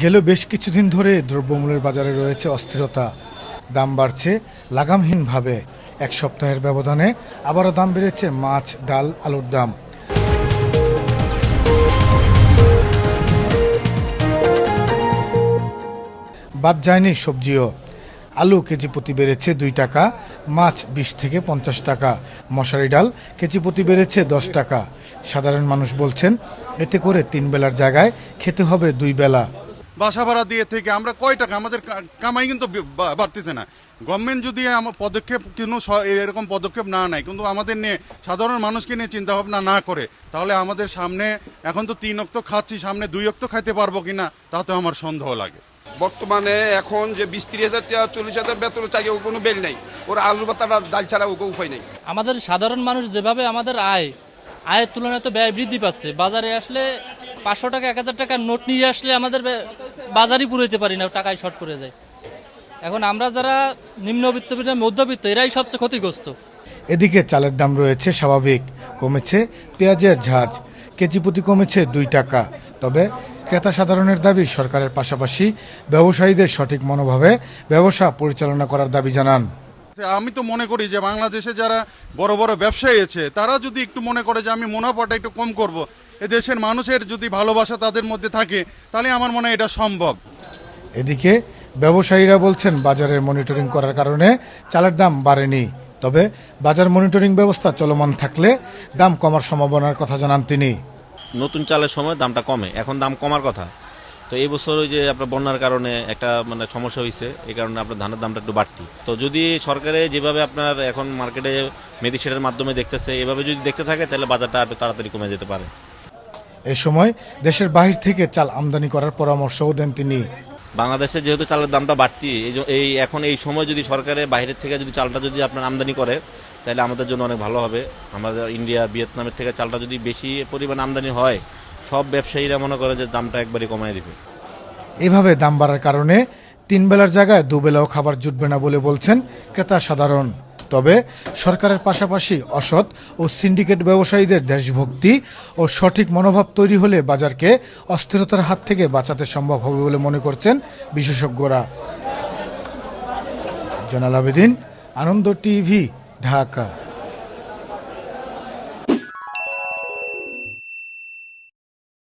গেল বেশ কিছুদিন ধরে দ্রব্যমূল্যের বাজারে রয়েছে অস্থিরতা। দাম বাড়ছে লাগামহীনভাবে। এক সপ্তাহের ব্যবধানে আবারও দাম বেড়েছে মাছ, ডাল, আলুর দাম। বাদ যায়নি সবজিও। আলু কেজি প্রতি বেড়েছে দুই টাকা, মাছ বিশ থেকে পঞ্চাশ টাকা, মশারি ডাল কেজি প্রতি বেড়েছে দশ টাকা। সাধারণ মানুষ বলছেন, এতে করে তিন বেলার জায়গায় খেতে হবে দুই বেলা। বাসা ভাড়া দিয়ে থেকে আমরা কয় টাকা? আমাদের কামাই কিন্তু বা- বাড়তেছে না। গভর্নমেন্ট যদি আমার পদক্ষেপ কোনো স- এরকম পদক্ষেপ না নেয় কিন্তু আমাদের নিয়ে সাধারণ মানুষকে নিয়ে চিন্তা ভাবনা না করে তাহলে আমাদের সামনে এখন তো তিন অক্ত খাচ্ছি সামনে দুই অক্ত খাইতে পারব কিনা তাতে আমার সন্দেহ লাগে। বর্তমানে এখন যে বিশ তিরিশ হাজার টাকা চল্লিশ হাজার বেতন চাই ও কোনো বেল নেই। ওর আলু বাতাটা ডাল ছাড়া ওকে উপায় নেই। আমাদের সাধারণ মানুষ যেভাবে আমাদের আয় আয়ের তুলনায় তো ব্যয় বৃদ্ধি পাচ্ছে। বাজারে আসলে পাঁচশো টাকা এক হাজার টাকার নোট নিয়ে আসলে আমাদের বাজারই পুরোতে পারি না টাকায় শর্ট করে যায়। এখন আমরা যারা নিম্নবিত্ত মধ্যবিত্ত, এরাই সবচেয়ে ক্ষতিগ্রস্ত। এদিকে চালের দাম রয়েছে স্বাভাবিক, কমেছে পেঁয়াজের ঝাঁজ, কেজি প্রতি কমেছে দুই টাকা। তবে ক্রেতা সাধারণের দাবি, সরকারের পাশাপাশি ব্যবসায়ীদের সঠিক মনোভাবে ব্যবসা পরিচালনা করার দাবি জানান। আমি তো মনে করি যে বাংলাদেশে যারা বড় বড় ব্যবসায়ী আছে তারা যদি একটু মনে করে যে আমি মুনাফাটা একটু কম করব এ দেশের মানুষের যদি ভালোবাসা তাদের মধ্যে থাকে তাহলে আমার মনে হয় এটা সম্ভব। এদিকে ব্যবসায়ীরা বলছেন বাজারের মনিটরিং করার কারণে চালের দাম বাড়েনি। তবে বাজার মনিটরিং ব্যবস্থা চলমান থাকলে দাম কমার সম্ভাবনার কথা জানান তিনি। নতুন চালের সময় দামটা কমে এখন দাম কমার কথা। তো এই বছর ওই যে আপনার বন্যার কারণে একটা মানে সমস্যা হয়েছে এই কারণে আপনার ধানের দামটা একটু বাড়তি। তো যদি সরকারে যেভাবে আপনার এখন মার্কেটে মেডিসিনের মাধ্যমে দেখতেছে এভাবে যদি দেখতে থাকে তাহলে বাজারটা একটু তাড়াতাড়ি কমে যেতে পারে। এ সময় দেশের বাহির থেকে চাল আমদানি করার পরামর্শও দেন তিনি। বাংলাদেশে যেহেতু চালের দামটা বাড়তি এই এখন এই সময় যদি সরকারে বাইরের থেকে যদি চালটা যদি আপনার আমদানি করে তাহলে আমাদের জন্য অনেক ভালো হবে। আমাদের ইন্ডিয়া ভিয়েতনামের থেকে চালটা যদি বেশি পরিমাণ আমদানি হয় ব্যবসায়ীরা মনে করে যে দামটা একবারই কমায় দিবে। এভাবে দাম বাড়ার কারণে তিন বেলার জায়গায় দুবেলাও খাবার জুটবে না বলে বলছেন ক্রেতা সাধারণ। তবে সরকারের পাশাপাশি অসৎ ও সিন্ডিকেট ব্যবসায়ীদের দেশভক্তি ও সঠিক মনোভাব তৈরি হলে বাজারকে অস্থিরতার হাত থেকে বাঁচাতে সম্ভব হবে বলে মনে করছেন বিশেষজ্ঞরা। জনাল আবেদিন, আনন্দ টিভি, ঢাকা।